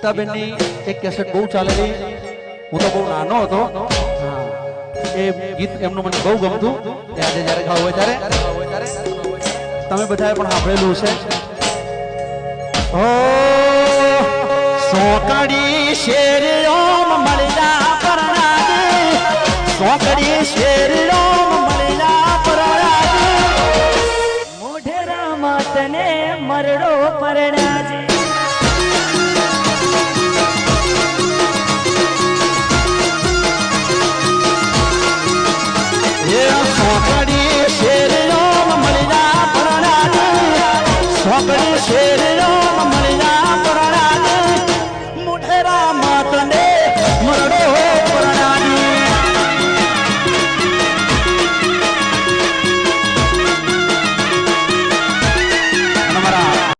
ગીતાબેનની એક કેસેટ બહુ ચાલેલી. હું તો બહુ નાનો હતો. એ ગીત એમનું મને બહુ ગમતું. આજે જ્યારે ગાવું હોય ત્યારે. તમે બધાએ પણ સાંભળેલું છે ઓ, સોકડી શેર ઓમ મળ્યા પરણાજે. સોકડી શેર ઓમ મળ્યા પરણાજે. મોઢેરામાં માતને મરડો પરણાજે छोकरी शेर राम मणिया पुराना मुठेरा मातने